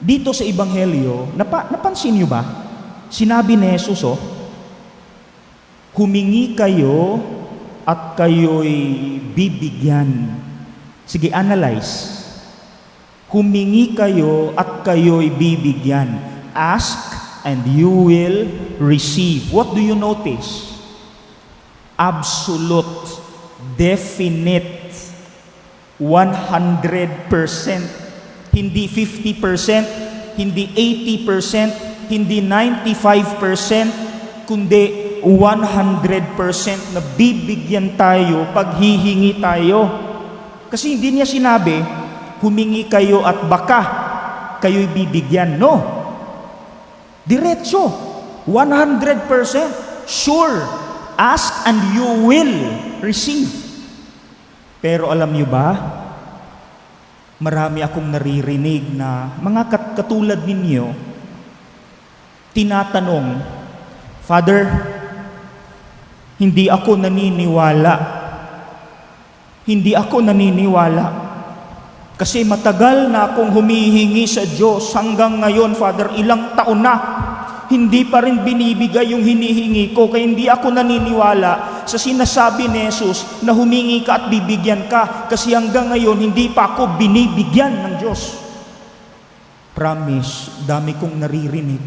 dito sa Ebanghelyo, napa, napansin niyo ba? Sinabi ni Jesus, oh, humingi kayo at kayo'y bibigyan. Sige, analyze. Humingi kayo at kayo'y bibigyan. Ask and you will receive. What do you notice? Absolute, definite, 100%, hindi 50%, hindi 80%, hindi 95%, kundi 100% na bibigyan tayo pag hihingi tayo. Kasi hindi niya sinabi, humingi kayo at baka kayo'y bibigyan. No. Diretso. 100%. Sure. Ask and you will receive. Pero alam niyo ba, marami akong naririnig na mga kat- katulad ninyo, tinatanong, Father, hindi ako naniniwala. Hindi ako naniniwala. Kasi matagal na akong humihingi sa Diyos hanggang ngayon, Father, ilang taon na. Hindi pa rin binibigay yung hinihingi ko, kaya hindi ako naniniwala sa sinasabi ni Jesus na humingi ka at bibigyan ka. Kasi hanggang ngayon, hindi pa ako binibigyan ng Diyos. Promise, dami kong naririnig.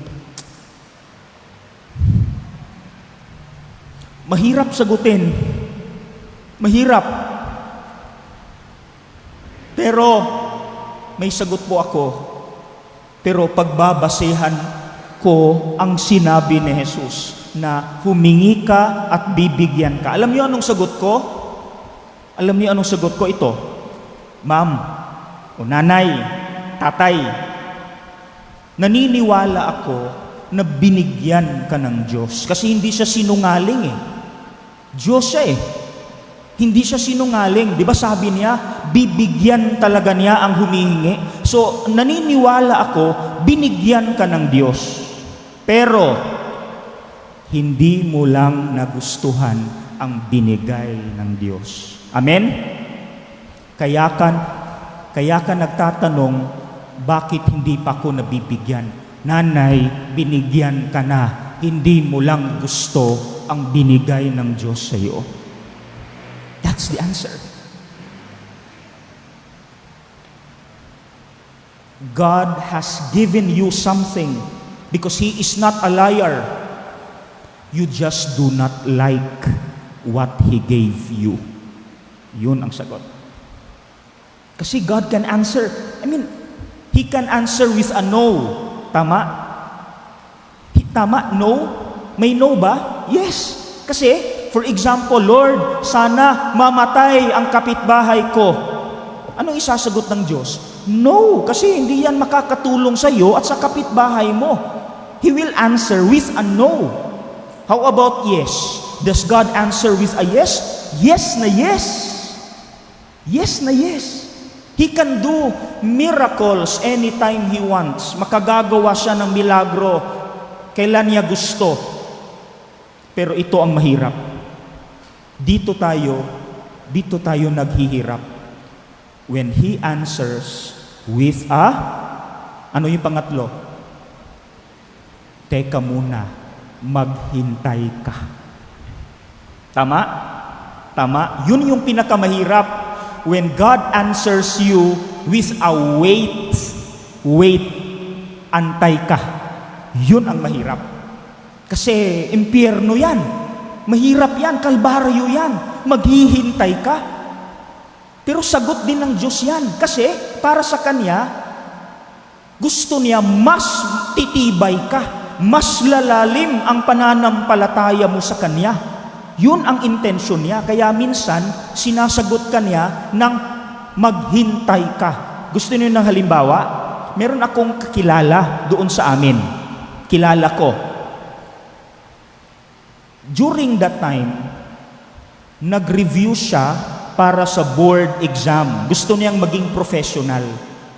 Mahirap sagutin. Mahirap. Pero may sagot po ako. Pero pagbabasehan ko ang sinabi ni Jesus na humingi ka at bibigyan ka. Alam niyo anong sagot ko? Alam niyo anong sagot ko ito? Ma'am, o nanay, tatay, naniniwala ako na binigyan ka ng Diyos. Kasi hindi siya sinungaling eh. Diyos siya eh. Hindi siya sinungaling. Di ba sabi niya, bibigyan talaga niya ang humihingi. So, naniniwala ako, binigyan ka ng Diyos. Pero, hindi mo lang nagustuhan ang binigay ng Diyos. Amen? Kaya ka, kaya ka nagtatanong, bakit hindi pa ako nabibigyan? Nanay, binigyan ka na. Hindi mo lang gusto ang binigay ng Diyos sa iyo. That's the answer. God has given you something because He is not a liar. You just do not like what He gave you. Yun ang sagot. Kasi God can answer. I mean, He can answer with a no. Tama? Hi- Tama? No? May no ba? Yes. Kasi, for example, Lord, sana mamatay ang kapitbahay ko. Anong isasagot ng Diyos? No, kasi hindi yan makakatulong sa iyo at sa kapitbahay mo. He will answer with a no. How about yes? Does God answer with a yes? Yes na yes. Yes na yes. He can do miracles anytime He wants. Makagagawa siya ng milagro kailan niya gusto. Pero ito ang mahirap. Dito tayo, dito tayo naghihirap. When He answers with a, ano yung pangatlo? Teka muna, maghintay ka. Tama? Tama? Yun yung pinakamahirap. When God answers you with a wait, wait, antay ka. Yun ang mahirap. Kasi impyerno yan. Mahirap yan, kalbaryo yan. Maghihintay ka. Pero sagot din ng Diyos yan. Kasi para sa Kanya, gusto niya mas titibay ka. Mas lalalim ang pananampalataya mo sa Kanya. Yun ang intensyon niya. Kaya minsan, sinasagot ka niya ng maghintay ka. Gusto niyo ng halimbawa? Meron akong kakilala doon sa amin. Kilala ko. During that time, nag-review siya para sa board exam. Gusto niyang maging professional.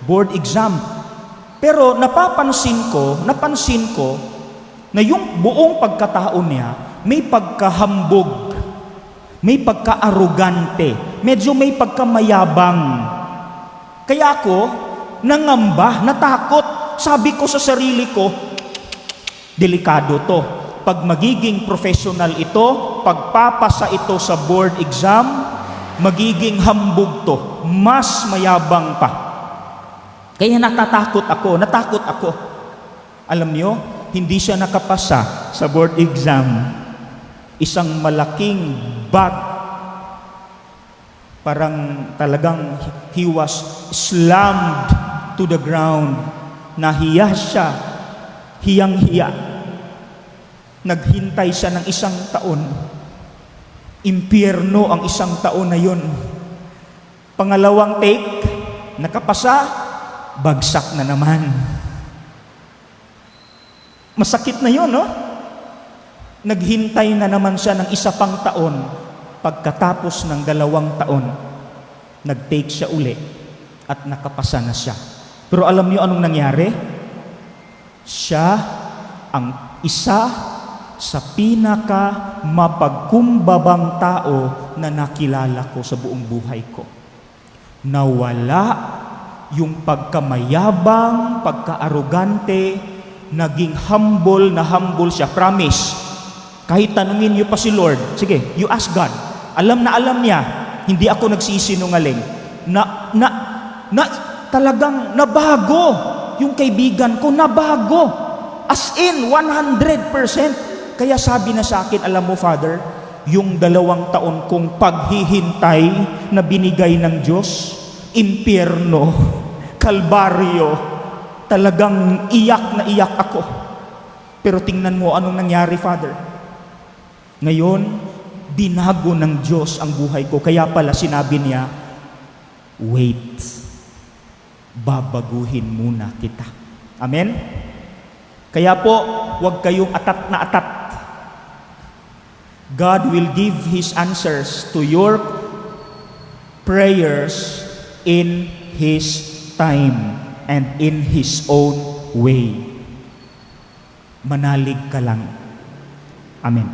Board exam. Pero napapansin ko, napansin ko na yung buong pagkatao niya may pagkahambog, may pagka-arugante, medyo may pagkamayabang. Kaya ako, nangamba, natakot, sabi ko sa sarili ko, delikado to. Pag magiging professional ito, pagpapasa ito sa board exam, magiging hambog to. Mas mayabang pa. Kaya natatakot ako, natakot ako. Alam nyo, hindi siya nakapasa sa board exam. Isang malaking bat. Parang talagang he was slammed to the ground. Nahiya siya. Hiyang-hiya. Naghintay siya ng isang taon. Impyerno ang isang taon na yun. Pangalawang take, nakapasa, bagsak na naman. Masakit na yun, no? Naghintay na naman siya ng isa pang taon. Pagkatapos ng dalawang taon, nag-take siya uli at nakapasa na siya. Pero alam niyo anong nangyari? Siya ang isa sa pinaka mapagkumbabang tao na nakilala ko sa buong buhay ko. Nawala yung pagkamayabang, pagkaarogante, naging humble na humble siya. Promise. Kahit tanungin niyo pa si Lord, sige, you ask God. Alam na alam niya, hindi ako nagsisinungaling. Na, na, na, talagang nabago yung kaibigan ko, nabago. As in, 100%. Kaya sabi na sa akin, alam mo, Father, yung dalawang taon kong paghihintay na binigay ng Diyos, impyerno, kalbaryo, talagang iyak na iyak ako. Pero tingnan mo anong nangyari, Father. Ngayon, binago ng Diyos ang buhay ko. Kaya pala sinabi niya, wait, babaguhin muna kita. Amen? Kaya po, huwag kayong atat na atat. God will give His answers to your prayers in His time and in His own way. Manalig ka lang. Amen.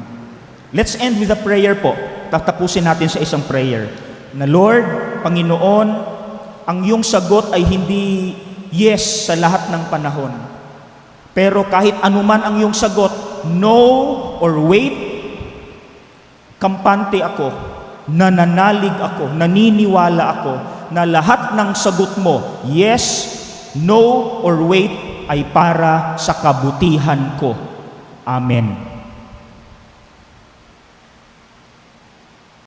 Let's end with a prayer po. Tatapusin natin sa isang prayer. Na Lord, Panginoon, ang iyong sagot ay hindi yes sa lahat ng panahon. Pero kahit anuman ang iyong sagot, no or wait, kampante ako, nananalig ako, naniniwala ako na lahat ng sagot mo, yes, no, or wait, ay para sa kabutihan ko. Amen.